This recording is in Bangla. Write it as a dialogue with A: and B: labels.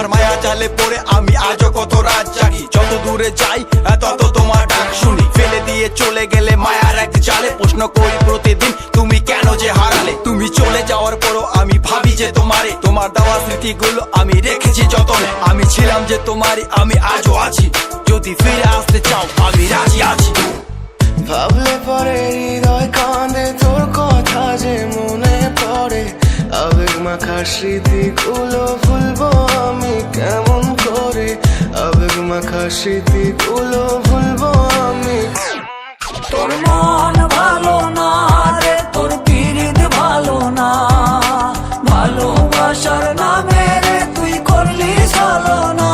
A: তোমার মায়া জালে পড়ে আমি আজও কত রাত জাগি। যত দূরে যাই তত তোমার ডাক শুনি। ফেলে দিয়ে চলে গেলে মায়ার এক জালে। প্রশ্ন করি প্রতিদিন, তুমি কেন যে হারালে? তুমি চলে যাওয়ার পরও আমি ভাবি যে তোমারে। তোমার দেওয়া স্মৃতিগুলো আমি রেখেছি যতনে। আমি ছিলাম যে তোমারই, আমি আজও আছি। যদি ফিরে আসতে চাও, আমি রাজি আছি।
B: ভাবলে পরে হৃদয় কাঁদে, তোর কথা যে মনে পড়ে। আবেগ মাখা স্মৃতিগুলো হাসিতে গুলো ভুলবো আমি। তোর মন ভালো না রে, তোর পিরিত
A: ভালো না। ভালোবাসার নামে রে, তুই করলি সালো না